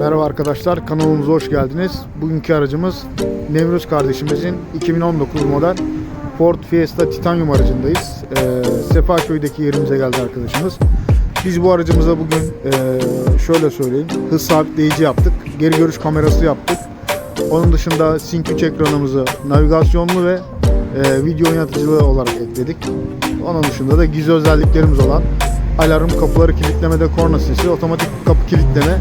Merhaba arkadaşlar, kanalımıza hoş geldiniz. Bugünkü aracımız Nevruz kardeşimizin 2019 model Ford Fiesta Titanium aracındayız. Ee, Sefaköy'deki yerimize geldi arkadaşımız. Biz bu aracımıza bugün ee, şöyle söyleyeyim, hız sabitleyici yaptık, geri görüş kamerası yaptık. Onun dışında Sync 3 ekranımızı navigasyonlu ve ee, video oynatıcılığı olarak ekledik. Onun dışında da gizli özelliklerimiz olan alarm, kapıları kilitlemede korna sesi, otomatik kapı kilitleme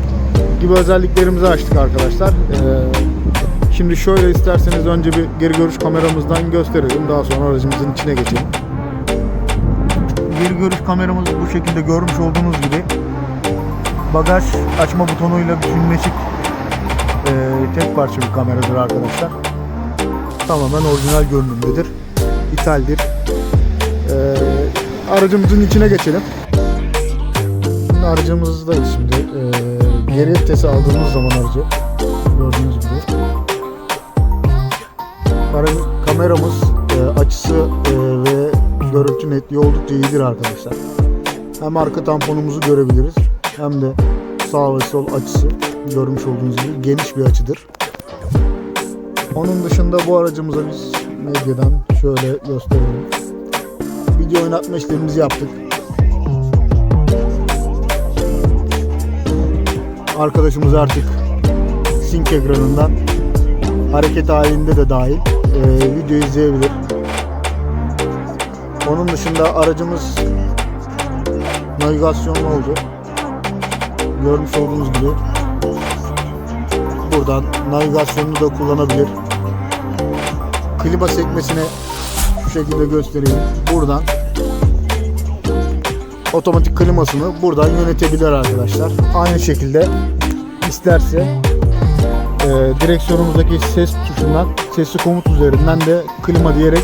gibi özelliklerimizi açtık arkadaşlar. Ee, şimdi şöyle isterseniz önce bir geri görüş kameramızdan gösterelim. Daha sonra aracımızın içine geçelim. Geri görüş kameramız bu şekilde görmüş olduğunuz gibi bagaj açma butonuyla bütünleşik e, tek parça bir kameradır arkadaşlar. Tamamen orijinal görünümdedir. İthaldir. Ee, aracımızın içine geçelim. Aracımızdayız şimdi. Ee, geri vitesi aldığımız zaman aracı gördüğünüz gibi. Ara- kameramız e, açısı e, ve görüntü netliği oldukça iyidir arkadaşlar. Hem arka tamponumuzu görebiliriz hem de sağ ve sol açısı görmüş olduğunuz gibi geniş bir açıdır. Onun dışında bu aracımıza biz medyadan şöyle gösterelim. Video oynatma işlemimizi yaptık. Arkadaşımız artık sync ekranından hareket halinde de dahil e, video izleyebilir. Onun dışında aracımız navigasyonlu oldu. Görmüş olduğunuz gibi buradan navigasyonunu da kullanabilir. Klima sekmesine şu şekilde göstereyim. Buradan otomatik klimasını buradan yönetebilir arkadaşlar. Aynı şekilde isterse e, direksiyonumuzdaki ses tuşundan sesli komut üzerinden de klima diyerek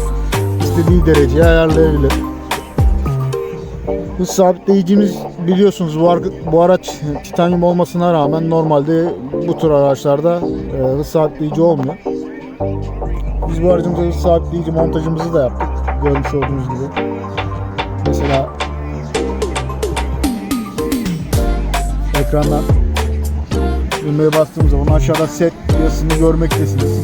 istediği dereceye ayarlayabilir. Hız sabitleyicimiz biliyorsunuz bu, bu araç titanyum olmasına rağmen normalde bu tür araçlarda e, hız sabitleyici olmuyor. Biz bu aracımıza hız sabitleyici montajımızı da yaptık. Görmüş olduğunuz gibi. Mesela ekrandan düğmeye bastığım zaman aşağıda set yazısını görmektesiniz.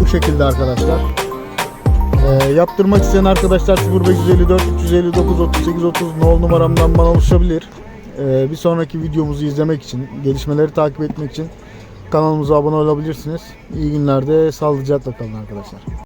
Bu şekilde arkadaşlar. Ee, yaptırmak isteyen arkadaşlar 0554 359 38 30 nol numaramdan bana ulaşabilir. Ee, bir sonraki videomuzu izlemek için, gelişmeleri takip etmek için kanalımıza abone olabilirsiniz. İyi günlerde sağlıcakla kalın arkadaşlar.